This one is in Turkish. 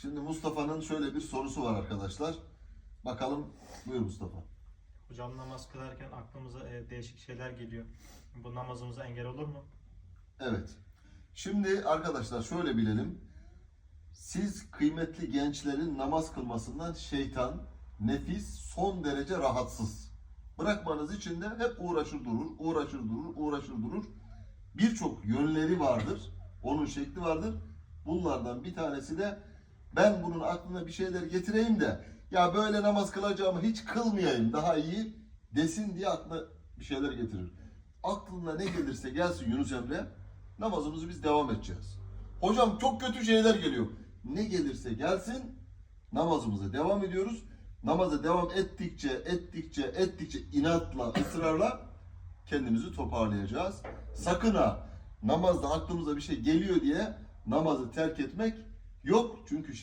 Şimdi Mustafa'nın şöyle bir sorusu var arkadaşlar. Bakalım buyur Mustafa. Hocam namaz kılarken aklımıza e, değişik şeyler geliyor. Bu namazımıza engel olur mu? Evet. Şimdi arkadaşlar şöyle bilelim. Siz kıymetli gençlerin namaz kılmasından şeytan, nefis son derece rahatsız. Bırakmanız için de hep uğraşır durur, uğraşır durur, uğraşır durur. Birçok yönleri vardır. Onun şekli vardır. Bunlardan bir tanesi de ben bunun aklına bir şeyler getireyim de ya böyle namaz kılacağımı hiç kılmayayım daha iyi desin diye aklına bir şeyler getirir. Aklına ne gelirse gelsin Yunus Emre namazımızı biz devam edeceğiz. Hocam çok kötü şeyler geliyor. Ne gelirse gelsin namazımıza devam ediyoruz. Namaza devam ettikçe, ettikçe, ettikçe inatla, ısrarla kendimizi toparlayacağız. Sakın ha namazda aklımıza bir şey geliyor diye namazı terk etmek yok. Çünkü şey